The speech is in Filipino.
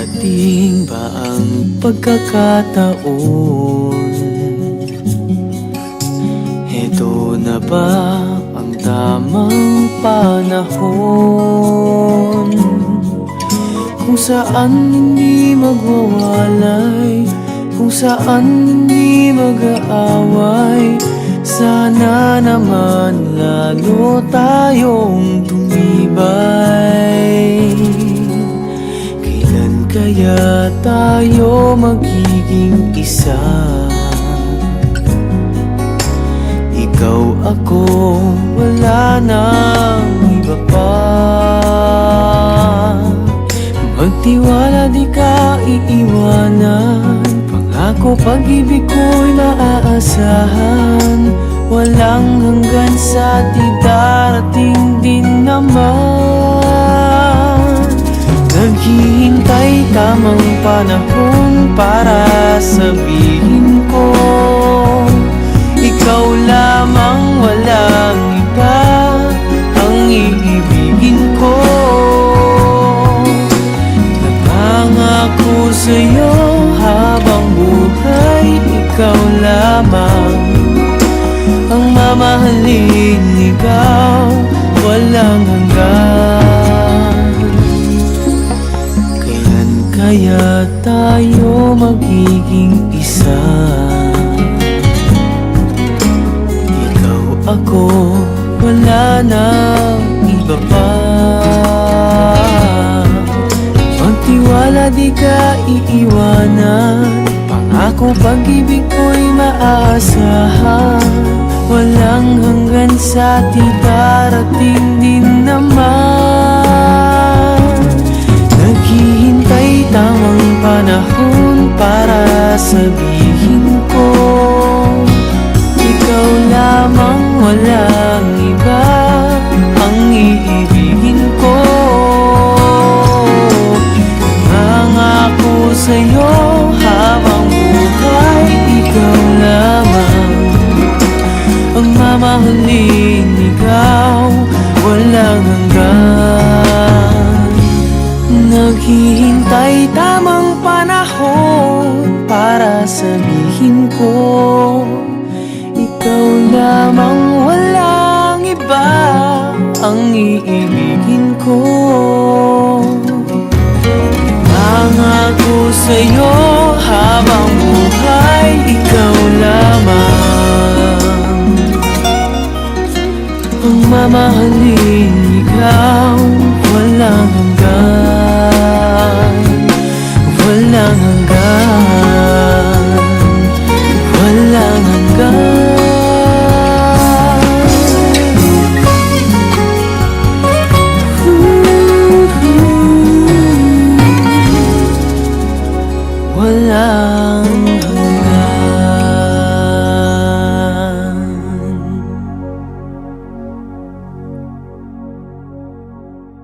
Darating ba ang pagkakataon? Heto na ba ang tamang panahon? Kung saan hindi magwawalay Kung saan hindi mag-aaway Sana naman lalo tayong tumibay kaya tayo magiging isa? Ikaw ako, wala nang iba pa. Magtiwala di ka iiwanan. Pangako pag-ibig ko'y maaasahan. Walang hanggan sa di tamang panahon para sabihin ko Ikaw lamang walang iba ang iibigin ko. Napangako sa'yo habang buhay ikaw lamang Ang mamahalin ikaw Magtiwala di ka iiwanan. Pangako pag-ibig ko'y maaasahan? Walang hanggan sa di darating din naman. Naghihintay tamang panahon para sabihin ko Ikaw lamang walang Ang mamahalin ikaw walang hanggan. Naghihintay tamang panahon para sabihin ko Ikaw lamang walang iba ang iibigin ko. Nangako sa'yo mamahalin ikaw